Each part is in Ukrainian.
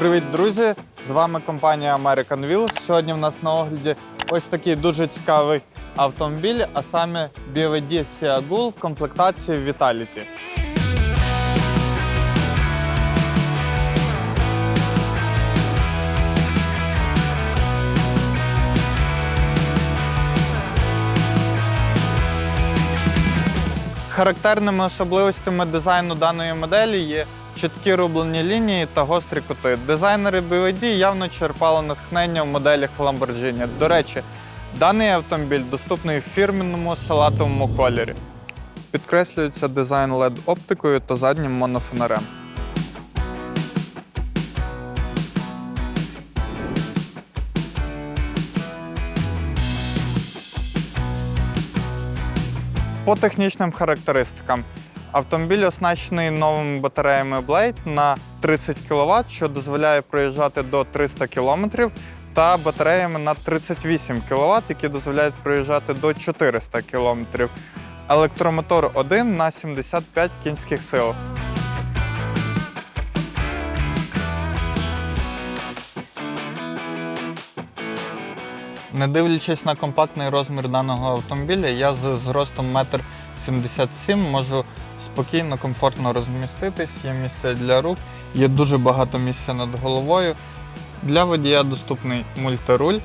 Привіт, друзі! З вами компанія American Wheels. Сьогодні в нас на огляді ось такий дуже цікавий автомобіль, а саме BYD Seagull в комплектації Vitality. Характерними особливостями дизайну даної моделі є чіткі рублені лінії та гострі кути. Дизайнери BYD явно черпали натхнення в моделях Lamborghini. До речі, даний автомобіль доступний в фірменному салатовому кольорі. Підкреслюється дизайн LED оптикою та заднім монофонарем. По технічним характеристикам. Автомобіль оснащений новими батареями Blade на 30 кВт, що дозволяє проїжджати до 300 км, та батареями на 38 кВт, які дозволяють проїжджати до 400 км. Електромотор 1 на 75 кінських сил. Не дивлячись на компактний розмір даного автомобіля, я з зростом 1,77 м можу спокійно, комфортно розміститись. Є місце для рук, є дуже багато місця над головою. Для водія доступний мультируль,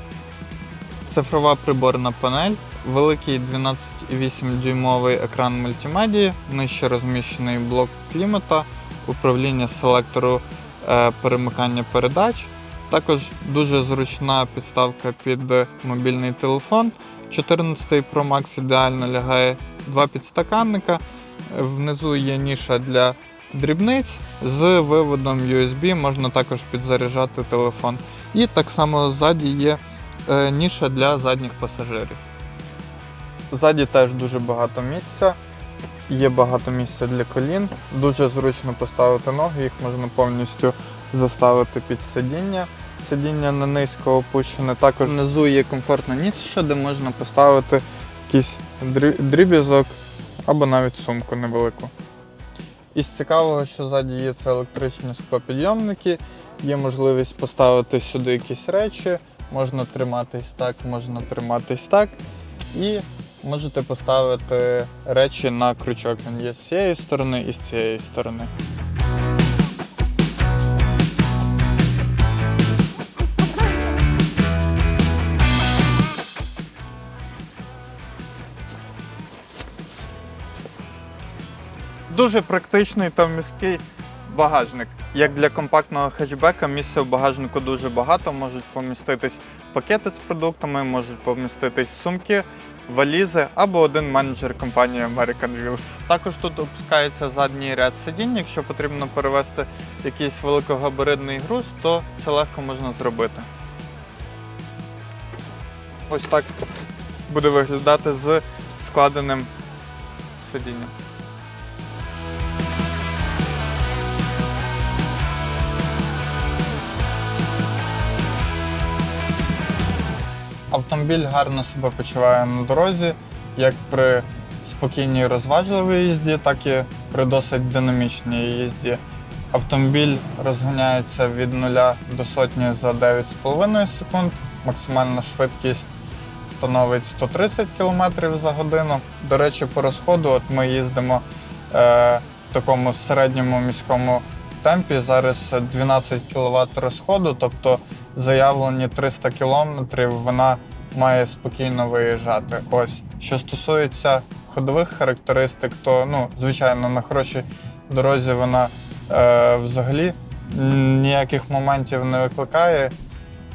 цифрова приборна панель, великий 12,8 дюймовий екран мультимедії, нижче розміщений блок клімата, управління селектору е, перемикання передач. Також дуже зручна підставка під мобільний телефон. 14 Pro Max ідеально лягає два підстаканника. Внизу є ніша для дрібниць. З виводом USB можна також підзаряджати телефон. І так само ззаді є е, ніша для задніх пасажирів. Ззаді теж дуже багато місця. Є багато місця для колін. Дуже зручно поставити ноги, їх можна повністю заставити під сидіння. Сидіння не низько опущене. Також внизу є комфортна ніша, де можна поставити якийсь дріб'язок або навіть сумку невелику. Із цікавого, що ззаді є це електричні склопідйомники, є можливість поставити сюди якісь речі, можна триматись так, можна триматись так. І можете поставити речі на крючок. Він є з цієї сторони і з цієї сторони. Дуже практичний та місткий багажник. Як для компактного хетчбека, місця в багажнику дуже багато. Можуть поміститись пакети з продуктами, можуть поміститись сумки, валізи або один менеджер компанії American Wheels. Також тут опускається задній ряд сидінь. Якщо потрібно перевезти якийсь великогабаритний груз, то це легко можна зробити. Ось так буде виглядати з складеним сидінням. Автомобіль гарно себе почуває на дорозі, як при спокійній розважливій їзді, так і при досить динамічній їзді. Автомобіль розганяється від 0 до сотні за 9,5 секунд. Максимальна швидкість становить 130 км за годину. До речі, по розходу от ми їздимо е, в такому середньому міському темпі. Зараз 12 кВт розходу, тобто заявлені 300 км вона має спокійно виїжджати. Ось що стосується ходових характеристик, то ну, звичайно на хорошій дорозі вона е, взагалі ніяких моментів не викликає.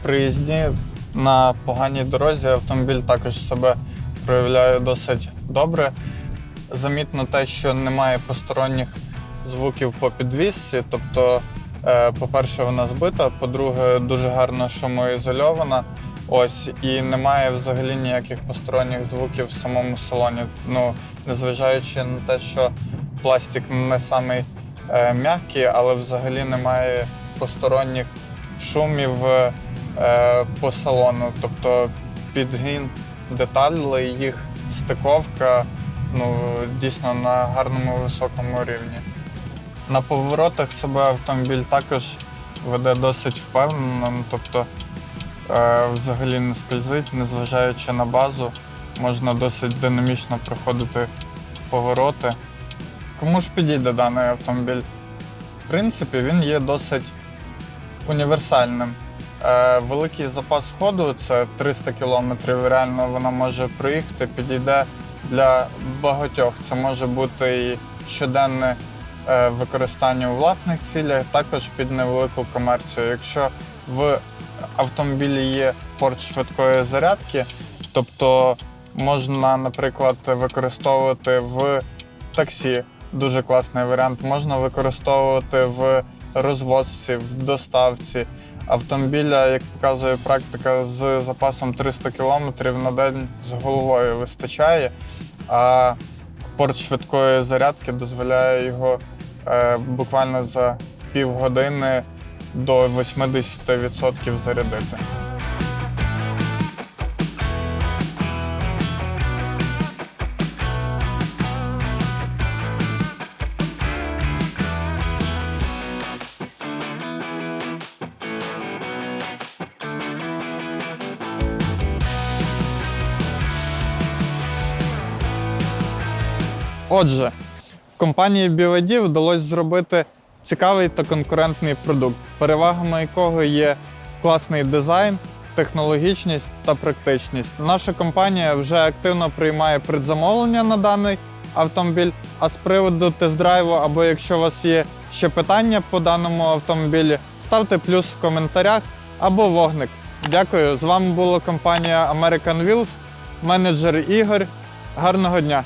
Приїзді на поганій дорозі автомобіль також себе проявляє досить добре. Замітно те, що немає посторонніх звуків по підвісці. Тобто, е, по-перше, вона збита, по-друге, дуже гарно шумоізольована. Ось, і немає взагалі ніяких посторонніх звуків в самому салоні. Ну, незважаючи на те, що пластик не самий е, м'який, але взагалі немає посторонніх шумів е, по салону. Тобто підгін деталей, їх стиковка ну, дійсно на гарному високому рівні. На поворотах себе автомобіль також веде досить впевнено, тобто е, взагалі не скользить, незважаючи на базу, можна досить динамічно проходити повороти. Кому ж підійде даний автомобіль? В принципі, він є досить універсальним. Е, великий запас ходу це 300 км, реально вона може проїхати, підійде для багатьох. Це може бути і щоденне використання у власних цілях, також під невелику комерцію. Якщо в автомобілі є порт швидкої зарядки, тобто можна, наприклад, використовувати в таксі. Дуже класний варіант. Можна використовувати в розвозці, в доставці. Автомобіля, як показує практика, з запасом 300 км на день з головою вистачає, а порт швидкої зарядки дозволяє його е, буквально за півгодини до 80% зарядити. Отже, компанії BYD вдалося зробити цікавий та конкурентний продукт, перевагами якого є класний дизайн, технологічність та практичність. Наша компанія вже активно приймає предзамовлення на даний автомобіль. А з приводу тест-драйву, або якщо у вас є ще питання по даному автомобілі, ставте плюс в коментарях або вогник. Дякую. З вами була компанія American Wheels, менеджер Ігор. Гарного дня!